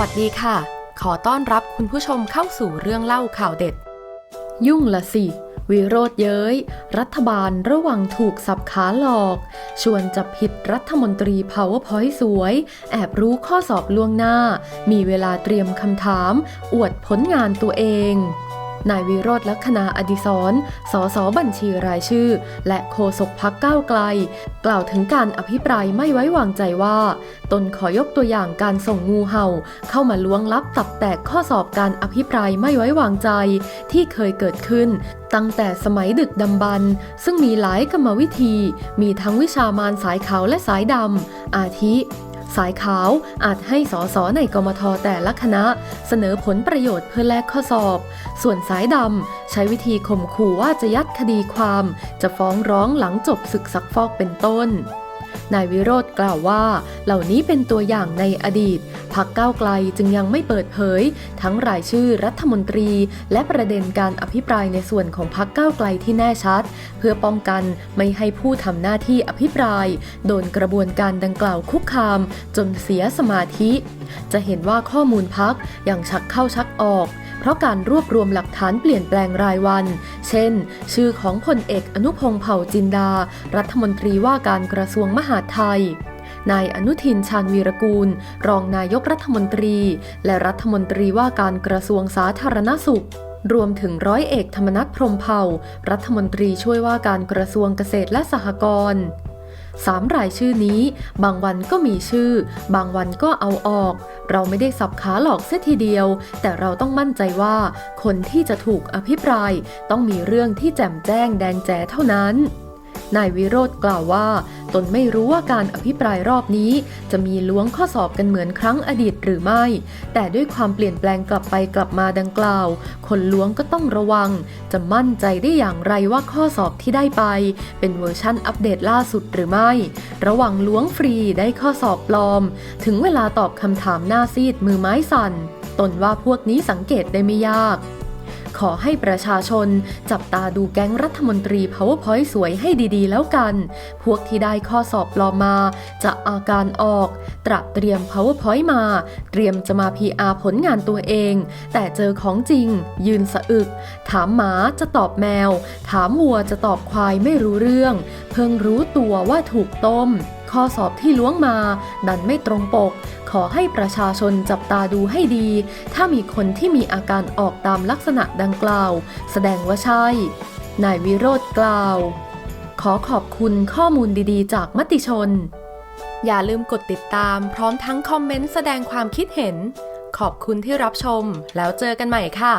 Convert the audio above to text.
วัสดีค่ะ ขอต้อนรับคุณผู้ชมเข้าสู่เรื่องเล่าข่าวเด็ด ยุ่งละสิ วิโรธเย้ย รัฐบาลระวังถูกสับขาหลอก ชวนจับผิดรัฐมนตรี powerpoint สวย แอบรู้ข้อสอบล่วงหน้า มีเวลาเตรียมคำถาม อวดผลงานตัวเอง นายวิโรธลัคนาอดิศรสสบัญชีรายชื่อ และโฆษกพักก้าวไกล กล่าวถึงการอภิปรายไม่ไว้วางใจว่า ตนขอยกตัวอย่างการส่งงูเห่า เข้ามาล้วงลับตับแตกข้อสอบการอภิปรายไม่ไว้วางใจ ที่เคยเกิดขึ้น ตั้งแต่สมัยดึกดำบรรพ์ซึ่งมีหลายกรรมวิธี มีทั้งวิชามารสายขาวและสายดำอาทิ สายขาวอาจให้สสในกมทแต่ละคณะ เสนอผลประโยชน์เพื่อแลกข้อสอบ ส่วนสายดำใช้วิธีข่มขู่ว่าจะยัดคดีความ จะฟ้องร้องหลังจบศึกซักฟอกเป็นต้น นายวิโรธกล่าวว่า เหล่านี้เป็นตัวอย่างในอดีตพักก้าวไกลจึงยังไม่เปิดเผย ทั้งรายชื่อรัฐมนตรี และประเด็นการอภิปรายในส่วนของพักก้าวไกลที่แน่ชัด เพื่อป้องกันไม่ให้ผู้ทำหน้าที่อภิปราย โดนกระบวนการดังกล่าวคุกคาม จนเสียสมาธิ จะเห็นว่าข้อมูลพักยังชักเข้าชักออก เพราะการรวบรวมหลักฐานเปลี่ยนแปลงรายวัน เช่น ชื่อของพลเอกอนุพงษ์เผ่าจินดา รัฐมนตรีว่าการกระทรวงมหาดไทยนายอนุทินชาญวีรกูล รองนายกรัฐมนตรี และรัฐมนตรีว่าการกระทรวงสาธารณสุข รวมถึงร้อยเอกธรรมนัฐพรหมเผ่า รัฐมนตรีช่วยว่าการกระทรวงเกษตรและสหกรณ์ สามรายชื่อนี้ บางวันก็มีชื่อ บางวันก็เอาออก เราไม่ได้สับขาหลอกเสียทีเดียว แต่เราต้องมั่นใจว่า คนที่จะถูกอภิปราย ต้องมีเรื่องที่แจ่มแจ้งแดงแจ๋เท่านั้นนายวิโรธกล่าวว่า ตนไม่รู้ว่าการอภิปรายรอบนี้ จะมีล้วงข้อสอบกันเหมือนครั้งอดีตหรือไม่ แต่ด้วยความเปลี่ยนแปลงกลับไปกลับมาดังกล่าว คนล้วงก็ต้องระวัง จะมั่นใจได้อย่างไรว่าข้อสอบที่ได้ไป เป็นเวอร์ชั่นอัปเดตล่าสุดหรือไม่ ระวังล้วงฟรีได้ข้อสอบปลอม ถึงเวลาตอบคำถามหน้าซีดมือไม้สั่น ตนว่าพวกนี้สังเกตได้ไม่ยาก ขอให้ประชาชน จับตาดูแก๊งรัฐมนตรี powerpoint สวยให้ดีๆ แล้วกัน พวกที่ได้ข้อสอบปลอมมา จะอาการออก ตระเตรียม powerpoint มา เตรียมจะมา PR ผลงานตัวเอง แต่เจอของจริง ยืนสะอึก ถามหมาจะตอบแมว ถามวัวจะตอบควายไม่รู้เรื่อง เพิ่งรู้ตัวว่าถูกต้ม ข้อสอบที่ล้วงมา ดันไม่ตรงปก ขอให้ประชาชนจับตาดูให้ดี ถ้ามีคนที่มีอาการออกตามลักษณะดังกล่าว แสดงว่าใช่ นายวิโรธกล่าว ขอขอบคุณข้อมูลดีๆ จากมติชน อย่าลืมกดติดตามพร้อมทั้งคอมเมนต์แสดงความคิดเห็น ขอบคุณที่รับชม แล้วเจอกันใหม่ค่ะ